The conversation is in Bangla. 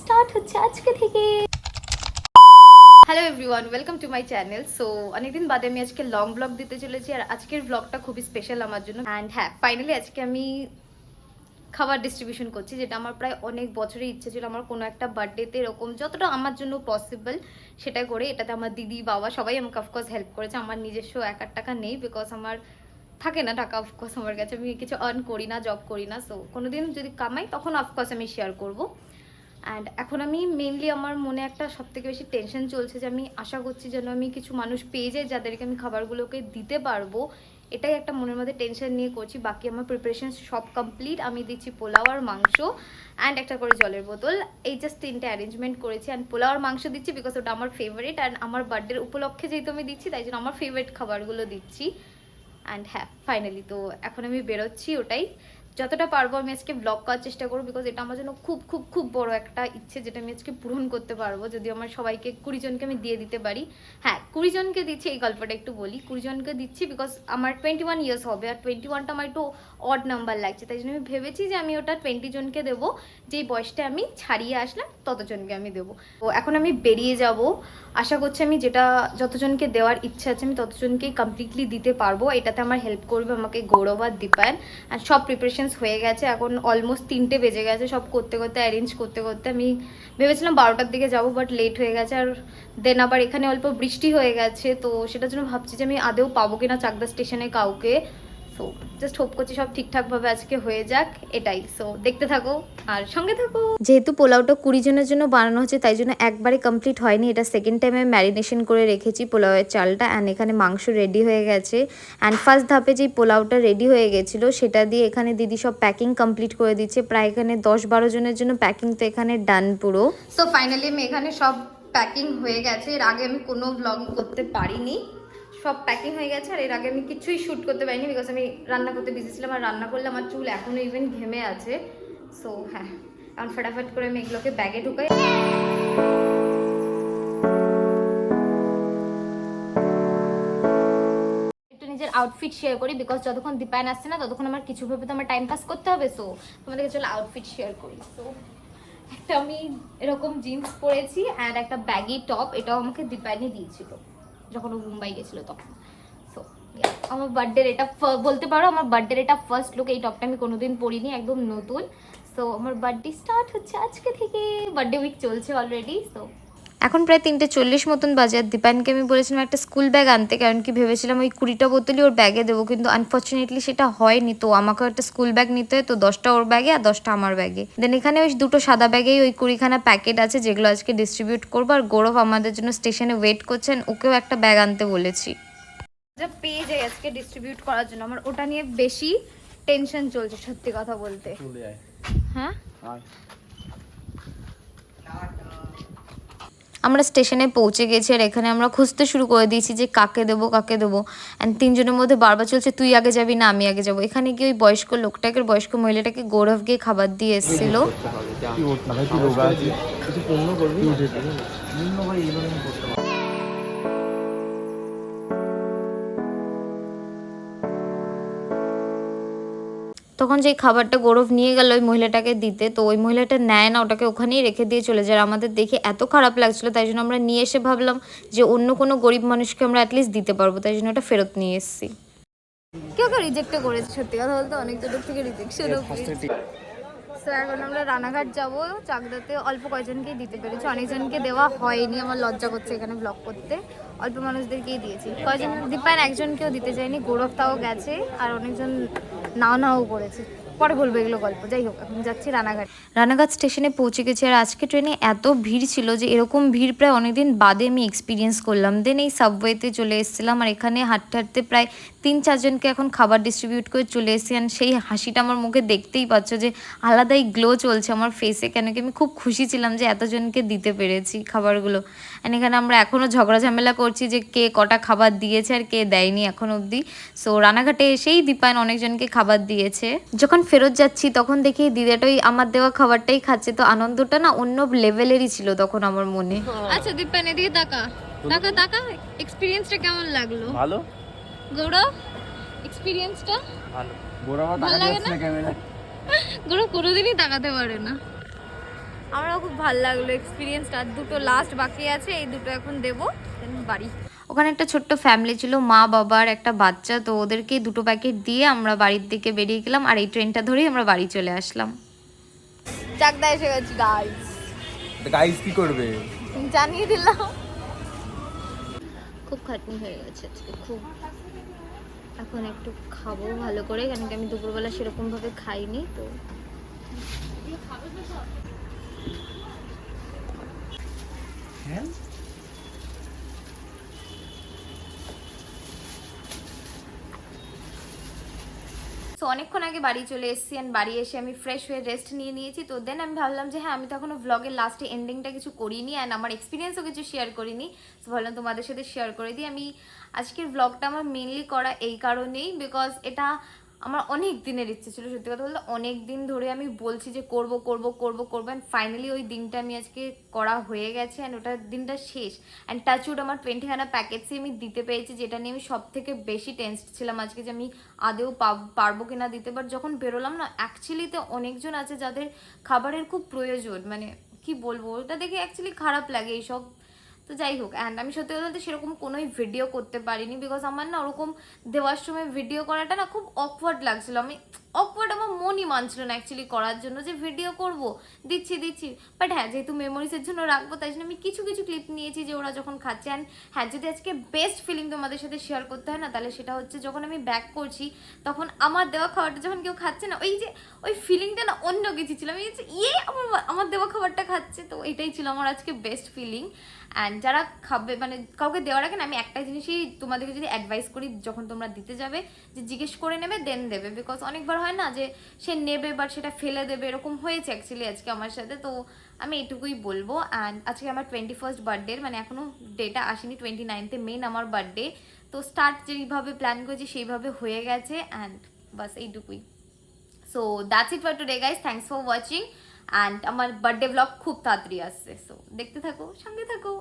স্টার্ট হচ্ছে আজকে থেকে। Hello everyone welcome to my channel so অনেকদিন বাদে আমি আজকে লং ব্লগ দিতে চলেছি আর আজকের ব্লগটা খুবই স্পেশাল আমার জন্য। অ্যান্ড হ্যাঁ ফাইনালি আজকে আমি খাবার ডিস্ট্রিবিউশন করছি, যেটা আমার প্রায় অনেক বছরের ইচ্ছে ছিল আমার কোনো একটা বার্থডেতে এরকম যতটা আমার জন্য পসিবল সেটা করে। এটাতে আমার দিদি, বাবা সবাই আমাকে অফকোর্স হেল্প করেছে। আমার নিজস্ব এক আট টাকা নেই বিকজ আমার থাকে না টাকা অফকোর্স আমার কাছে। আমি কিছু আর্ন করি না জব করি না। সো কোনো দিন যদি কামাই তখন অফকোর্স আমি শেয়ার করব। অ্যান্ড এখন আমি মেনলি আমার মনে একটা সব থেকে বেশি টেনশন চলছে যে আমি আশা করছি যেন আমি কিছু মানুষ পেয়ে যাই যাদেরকে আমি খাবারগুলোকে দিতে পারব। এটাই একটা মনের মধ্যে টেনশন নিয়ে করছি। বাকি আমার প্রিপারেশন সব কমপ্লিট আমি দিচ্ছি পোলাও আর মাংস অ্যান্ড একটা করে জলের বোতল। এই জাস্ট তিনটে অ্যারেঞ্জমেন্ট করেছি অ্যান্ড পোলাও আর মাংস দিচ্ছি বিকজ ওটা আমার ফেভারিট অ্যান্ড আমার বার্থডের উপলক্ষে যেহেতু আমি দিচ্ছি, তাই জন্য আমার ফেভারিট খাবারগুলো দিচ্ছি। অ্যান্ড হ্যাঁ ফাইনালি তো এখন আমি বেরোচ্ছি ওটাই। যতটা পারব আমি আজকে ব্লগ করার চেষ্টা করব বিকজ এটা আমার জন্য খুব খুব খুব বড় একটা ইচ্ছে যেটা আমি আজকে পূরণ করতে পারব যদি আমার সবাইকে কুড়ি জনকে আমি দিয়ে দিতে পারি। হ্যাঁ কুড়ি জনকে দিচ্ছি, এই গল্পটা একটু বলি। কুড়ি জনকে দিচ্ছি বিকজ আমার টোয়েন্টি ওয়ান ইয়ার্স হবে আর টোয়েন্টি ওয়ানটা আমার একটু অড নাম্বার লাগছে, তাই জন্য আমি ভেবেছি যে আমি ওটা টোয়েন্টি জনকে দেবো। যেই বয়সটা আমি ছাড়িয়ে আসলাম, ততজনকে আমি দেবো। তো এখন আমি বেরিয়ে যাব। আশা করছি আমি যেটা যতজনকে দেওয়ার ইচ্ছা আছে আমি ততজনকেই কমপ্লিটলি দিতে পারব। এটাতে আমার হেল্প করবে আমাকে গৌরব আর দীপায়ন। আর সব প্রিপারেশনস হয়ে গেছে, এখন অলমোস্ট তিনটে বেজে গেছে, সব করতে করতে অ্যারেঞ্জ করতে করতে। আমি ভেবেছিলাম বারোটার দিকে যাব বাট লেট হয়ে গেছে, আর দেন আবার এখানে অল্প বৃষ্টি হয়ে গেছে, তো সেটার জন্য ভাবছি যে আমি আদেও পাবো কিনা চাকদা স্টেশনে কাউকে। সো জাস্ট হোপ করছি সব ঠিকঠাকভাবে আজকে হয়ে যাক এটাই। সো দেখতে থাকো আর সঙ্গে থাকো। যেহেতু পোলাওটা কুড়ি জনের জন্য বানানো হচ্ছে তাই জন্য একবারে কমপ্লিট হয়নি। এটা সেকেন্ড টাইমে ম্যারিনেশন করে রেখেছি পোলাওয়ের চালটা অ্যান্ড এখানে মাংস রেডি হয়ে গেছে। অ্যান্ড ফার্স্ট ধাপে যেই পোলাওটা রেডি হয়ে গেছিল সেটা দিয়ে এখানে দিদি সব প্যাকিং কমপ্লিট করে দিচ্ছে। প্রায় এখানে দশ বারো জনের জন্য প্যাকিং তো এখানে ডান পুরো। সো ফাইনালি আমি এখানে সব প্যাকিং হয়ে গেছে। এর আগে আমি কোনো ব্লগ করতে পারিনি। সব প্যাকিং হয়ে গেছে আর এর আগে আমি কিছুই শ্যুট করতে পারিনি বিকজ আমি রান্না করতে বিজি ছিলাম আর রান্না করলে আমার চুল এখনও ইভেন ঘেমে আছে। সো হ্যাঁ এখন ফটাফট করে আমি এগুলোকে ব্যাগে ঢুকাই। নিজের আউটফিট শেয়ার করি বিকজ যতক্ষণ দীপায়ন আসছে না, ততক্ষণ আমার কিছু ভাবে তো আমার টাইম পাস করতে হবে। সো তোমাদেরকে চলো আউটফিট শেয়ার করি। সো একটা আমি এরকম জিন্স পরেছি অ্যান্ড একটা ব্যাগি টপ এটাও আমাকে দীপায়নি দিয়েছিল। যখন ও মুম্বাই গেছিল তখন। সো আমার বার্থডের এটা বলতে পারো আমার বার্থডের এটা ফার্স্ট লুক এই টপটা আমি কোনোদিন পরিনি, একদম নতুন। সো আমার বার্থডে স্টার্ট হচ্ছে আজকে থেকে। বার্থডে উইক চলছে অলরেডি সো এখন প্রায় তিনটে চল্লিশ মতন বাজে। আর দীপায়নকে আমি বলেছিলাম একটা স্কুল ব্যাগ আনতে। কারণ কি ভেবেছিলাম ওই কুড়িটা বোতলই ওর ব্যাগে দেবো। কিন্তু আনফর্চুনেটলি সেটা হয়নি। তো আমাকেও একটা স্কুল ব্যাগ নিতে হয় তো দশটা ওর ব্যাগে আর দশটা আমার ব্যাগে দেন এখানে ওই দুটো সাদা ব্যাগেই ওই কুড়িখানা প্যাকেট আছে যেগুলো আজকে ডিস্ট্রিবিউট করব। আর গৌরব আমাদের জন্য স্টেশনে ওয়েট করছেন ওকেও একটা ব্যাগ আনতে বলেছি। যা পেয়ে যাই আজকে ডিস্ট্রিবিউট করার জন্য। আমার ওটা নিয়ে বেশি টেনশন চলছে সত্যি কথা বলতে। হ্যাঁ? আয়। আমরা স্টেশনে পৌঁছে গেছি আর এখানে আমরা খুঁজতে শুরু করে দিয়েছি যে কাকে দেবো কাকে দেবো অ্যান্ড তিনজনের মধ্যে বারবার চলছে তুই আগে যাবি না আমি আগে যাব এখানে গিয়ে ওই বয়স্ক লোকটাকে বয়স্ক মহিলাটাকে গৌরব গিয়ে খাবার দিয়ে এসেছিল করবি তখন যেই খাবারটা গৌরব নিয়ে গেল ওই মহিলাটাকে দিতে তো ওই মহিলাটা নেয় না ওটাকে ওখানেই রেখে দিয়ে চলে যায়। আর আমাদের দেখে এত খারাপ লাগছিল তাই জন্য আমরা নিয়ে এসে ভাবলাম যে অন্য কোনো গরিব মানুষকে আমরা অ্যাটলিস্ট দিতে পারব তাই জন্য ওটা ফেরত নিয়ে এসেছি। কেউ কেউ রিজেক্টও করেছে সত্যি কথা বলতে অনেক দূর থেকে রিজেকশনও সো এখন আমরা রানাঘাট যাব চাকদাতে অল্প কয়জনকেই দিতে পেরেছি অনেকজনকে দেওয়া হয়নি আমার লজ্জা করছে এখানে ব্লগ করতে। অল্প মানুষদেরকেই দিয়েছি। কয়জন দীপায়ন একজনকেও দিতে চাইনি গৌরব তাও গেছে আর অনেকজন নাও নাও করেছে। পরে বলব এগুলো গল্প। যাই হোক, এখন যাচ্ছি রানাঘাট। রানাঘাট স্টেশনে পৌঁছে গেছি আর আজকে ট্রেনে এত ভিড় ছিল যে এরকম ভিড় প্রায় অনেকদিন বাদে আমি এক্সপিরিয়েন্স করলাম। দেন এই সাবওয়েতে চলে এসেছিলাম আর এখানে হাঁটতে হাঁটতে প্রায় তিন চারজনকে এখন খাবার ডিস্ট্রিবিউট করে চলে এসেছি। আর সেই হাসিটা আমার মুখে দেখতেই পাচ্ছ যে আলাদাই গ্লো চলছে আমার ফেসে কেন কি আমি খুব খুশি ছিলাম যে এতজনকে দিতে পেরেছি খাবারগুলো। আর এখানে আমরা এখনও ঝগড়া ঝামেলা করছি যে কে কটা খাবার দিয়েছে আর কে দেয়নি এখন অবধি। সো রানাঘাটে এসেই দীপায়ন অনেকজনকে খাবার দিয়েছে। যখন ফেরত যাচ্ছি তখন দেখি দিদাটাই আমার দেওয়া খাবারটাই খাচ্ছে। তো আনন্দটা না অন্য লেভেলেরই ছিল তখন আমার মনে। আচ্ছা দীপায়ন এদিকে তাকা। তাকা তাকা। এক্সপিরিয়েন্সটা কেমন লাগল? ভালো। গৌরব এক্সপিরিয়েন্সটা ভালো। ভালো লাগে না? ক্যামেরা গৌরব কোনোদিনই তাকাতে পারে না। আমারও খুব ভালো লাগল এক্সপিরিয়েন্সটা আর দুটো লাস্ট বাকি আছে এই দুটো এখন দেবো বাড়ি। ওখানে একটা ছোট্ট ফ্যামিলি ছিল মা বাবার একটা বাচ্চা তো ওদেরকে দুটো প্যাকেট দিয়ে আমরা বাড়ির দিকে বেরিয়ে গেলাম আর এই ট্রেনটা ধরেই আমরা বাড়ি চলে আসলাম। চাকদা এসে গেছি গাইস গাইস কি করবে? জানিয়ে দিলাম। খুব খাটনি হয়ে গেছে আজকে খুব। এখন একটু খাব ভালো করে কেন কি আমি দুপুরবেলা সেরকম ভাবে খাইনি তো। তো অনেকক্ষণ আগে বাড়ি চলে এসেছি অ্যান্ড বাড়ি এসে আমি ফ্রেশ হয়ে রেস্ট নিয়ে নিয়েছি। তো দেন আমি ভাবলাম যে হ্যাঁ আমি তো এখনও ভ্লগের লাস্টে এন্ডিংটা কিছু করিনি অ্যান্ড আমার এক্সপিরিয়েন্সও কিছু শেয়ার করিনি। তো ভাবলাম তোমাদের সাথে শেয়ার করে দিই। আমি আজকের ব্লগটা আমার মেনলি করা এই কারণেই বিকজ এটা আমার অনেক দিনের ইচ্ছে ছিল, সত্যি কথা বলতে অনেক দিন ধরে আমি বলছি যে করব করব করব, করব অ্যান্ড ফাইনালি ওই দিনটা আমি আজকে করা হয়ে গেছে অ্যান্ড ওটার দিনটা শেষ. অ্যান্ড টাচউড আমার টোয়েন্টি খানা প্যাকেটসই আমি দিতে পেরেছি, যেটা নিয়ে আমি সব থেকে বেশি টেন্সড ছিলাম আজকে যে আমি আদেও পারব কিনা দিতে। বাট যখন বেরোলাম না অ্যাকচুয়ালিতে অনেকজন আছে যাদের খাবারের খুব প্রয়োজন মানে কি বলব, ওটা দেখে অ্যাকচুয়ালি খারাপ লাগে এইসব তো যাই হোক অ্যান্ড আমি সত্যি কথা বলতে সেরকম কোনোই ভিডিও করতে পারিনি বিকজ আমার না ওরকম দেওয়ার সময় ভিডিও করাটা না খুব অকওয়ার্ড লাগছিল। আমি অকওয়ার্ড আমার মনই মানছিল না অ্যাকচুয়ালি করার জন্য যে ভিডিও করব। দিচ্ছি দিচ্ছি। বাট হ্যাঁ যেহেতু মেমোরিজের জন্য রাখব, তাই জন্য আমি কিছু কিছু ক্লিপ নিয়েছি যে ওরা যখন খাচ্ছে। অ্যান্ড হ্যাঁ যদি আজকে বেস্ট ফিলিং তোমাদের সাথে শেয়ার করতে হয় না, তাহলে সেটা হচ্ছে যখন আমি ব্যাক করছি, তখন আমার দেওয়া খাবারটা যখন কেউ খাচ্ছে না, ওই যে, ওই ফিলিংটা না অন্য কিছু ছিল। আমি ইয়ে আমার আমার দেওয়া খাবারটা খাচ্ছে। তো এটাই ছিল আমার আজকে বেস্ট ফিলিং অ্যান্ড যারা খাবে মানে কাউকে দেওয়ার আগে না, আমি একটাই জিনিসই তোমাদেরকে যদি অ্যাডভাইস করি, যখন তোমরা দিতে যাবে, যে জিজ্ঞেস করে নেবে দেন দেবে। বিকজ অনেকবার হয় না যে সে নেবে বাট সেটা ফেলে দেবে, এরকম হয়েছে অ্যাকচুয়ালি আজকে আমার সাথে। তো আমি এটুকুই বলব। অ্যান্ড আজকে আমার টোয়েন্টি ফার্স্ট বার্থডে মানে এখনও ডেটা আসেনি টোয়েন্টি নাইনথে মেন আমার বার্থডে তো স্টার্ট যেইভাবে প্ল্যান করেছি, সেইভাবে হয়ে গেছে। অ্যান্ড বাস এইটুকুই। So that's it for today guys thanks for watching and আমার বার্থডে ব্লগ খুব তাড়াতাড়ি আসছে। সো দেখতে থাকো, সঙ্গে থাকো।